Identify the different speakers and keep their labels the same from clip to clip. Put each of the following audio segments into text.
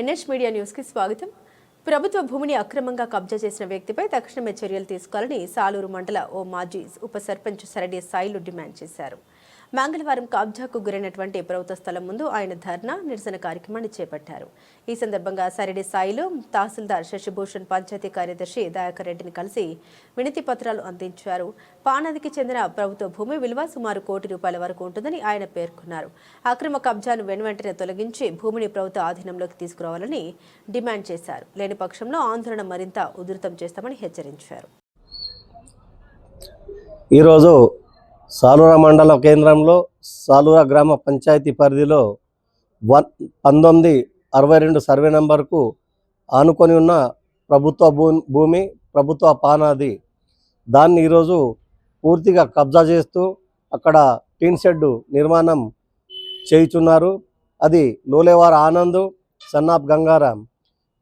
Speaker 1: NS media న్యూస్కి స్వాగతం. ప్రభుత్వ భూమిని అక్రమంగా కబ్జా చేసిన వ్యక్తిపై తక్షణమే చర్యలు తీసుకోవాలని సాలూరు మండల ఓ మాజీ ఉప సర్పంచ్ సరడి సాయిలు డిమాండ్ చేశారు. మంగళవారం కబ్జాకు గురైనటువంటి ప్రభుత్వ స్థలం ముందు ఆయన ధర్నా నిరసన కార్యక్రమాన్ని చేపట్టారు. ఈ సందర్భంగా సరిడి సాయిలో తహసీల్దార్ శశిభూషణ్ పంచాయతీ కార్యదర్శి దయాకర్ రెడ్డిని కలిసి వినతి పత్రాలు అందించారు. పానదికి చెందిన ప్రభుత్వ భూమి విలువ సుమారు కోటి రూపాయల వరకు ఉంటుందని ఆయన పేర్కొన్నారు. అక్రమ కబ్జాను వెనువెంటనే తొలగించి భూమిని ప్రభుత్వ ఆధీనంలోకి తీసుకురావాలని డిమాండ్ చేశారు. లేని పక్షంలో ఆందోళన మరింత ఉధృతం చేస్తామని హెచ్చరించారు.
Speaker 2: ఈరోజు సాలూర మండల కేంద్రంలో సాలూర గ్రామ పంచాయతీ పరిధిలో వన్ పంతొమ్మిది అరవై రెండు సర్వే నంబర్కు ఆనుకొని ఉన్న ప్రభుత్వ భూ భూమి ప్రభుత్వ పానాది దాన్ని ఈరోజు పూర్తిగా కబ్జా చేస్తూ అక్కడ టీన్ షెడ్ నిర్మాణం చేయుచున్నారు. అది లోలేవార ఆనంద్ సన్నాప్ గంగారాం.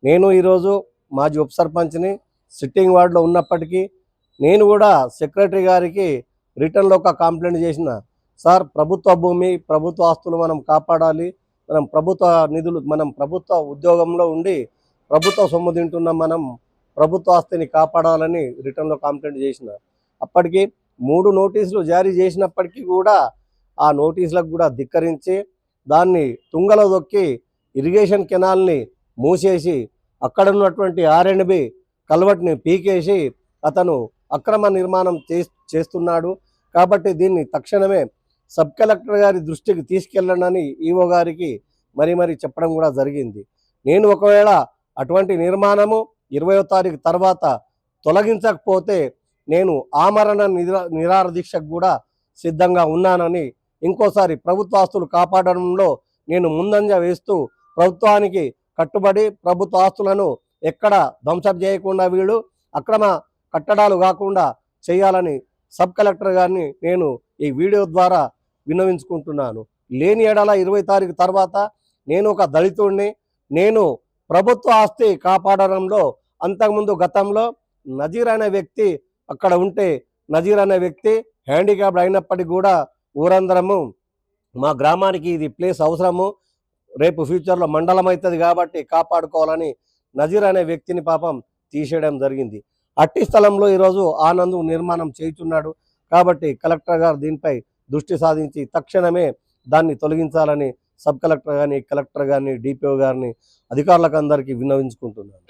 Speaker 2: నేను ఈరోజు మాజీ ఉప సర్పంచ్ని సిట్టింగ్ వార్డులో ఉన్నప్పటికీ నేను కూడా సెక్రటరీ గారికి రిటర్న్లో ఒక కంప్లైంట్ చేసిన సార్ ప్రభుత్వ భూమి ప్రభుత్వ ఆస్తులు మనం కాపాడాలి. మనం ప్రభుత్వ నిధులు మనం ప్రభుత్వ ఉద్యోగంలో ఉండి ప్రభుత్వ సొమ్ము తింటున్నాం మనం ప్రభుత్వ ఆస్తిని కాపాడాలని రిటర్న్లో కంప్లైంట్ చేసిన. అప్పటికి మూడు నోటీసులు జారీ చేసినప్పటికీ కూడా ఆ నోటీసులకు కూడా ధిక్కరించి దాన్ని తుంగలో దొక్కి ఇరిగేషన్ కెనాల్ని మూసేసి అక్కడ ఉన్నటువంటి ఆర్ఎండ్బి కల్వర్ట్ని పీకేసి అతను అక్రమ నిర్మాణం చే చేస్తున్నాడు. కాబట్టి దీన్ని తక్షణమే సబ్ కలెక్టర్ గారి దృష్టికి తీసుకెళ్ళనని ఈవో గారికి మరి మరీ చెప్పడం కూడా జరిగింది. నేను ఒకవేళ అటువంటి నిర్మాణము ఇరవయో తారీఖు తర్వాత తొలగించకపోతే నేను ఆమరణ నిరా నిరార దీక్షకు కూడా సిద్ధంగా ఉన్నానని ఇంకోసారి ప్రభుత్వ ఆస్తులు కాపాడడంలో నేను ముందంజ వేస్తూ ప్రభుత్వానికి కట్టుబడి ప్రభుత్వ ఆస్తులను ఎక్కడ ధ్వంసం చేయకుండా వీళ్ళు అక్రమ కట్టడాలు కాకుండా చేయాలని సబ్ కలెక్టర్ గారిని నేను ఈ వీడియో ద్వారా విన్నవించుకుంటున్నాను. లేని ఏడాల ఇరవై తారీఖు తర్వాత నేను ఒక దళితుడిని నేను ప్రభుత్వ ఆస్తి కాపాడడంలో అంతకుముందు గతంలో నజీర్ అనే వ్యక్తి అక్కడ ఉంటే నజీర్ అనే వ్యక్తి హ్యాండిక్యాప్డ్ అయినప్పటికీ కూడా ఊరందరము మా గ్రామానికి ఇది ప్లేస్ అవసరము రేపు ఫ్యూచర్లో మండలం అవుతుంది కాబట్టి కాపాడుకోవాలని నజీర్ అనే వ్యక్తిని పాపం తీసేయడం జరిగింది. అట్టి స్థలంలో ఈరోజు ఆనంద్ నిర్మాణం చేయుచున్నాడు. కాబట్టి కలెక్టర్ గారు దీనిపై దృష్టి సాధించి తక్షణమే దాన్ని తొలగించాలని సబ్ కలెక్టర్ గారిని కలెక్టర్ గారిని డిపిఓ గారిని అధికారులకు అందరికీ విన్నవించుకుంటున్నాను.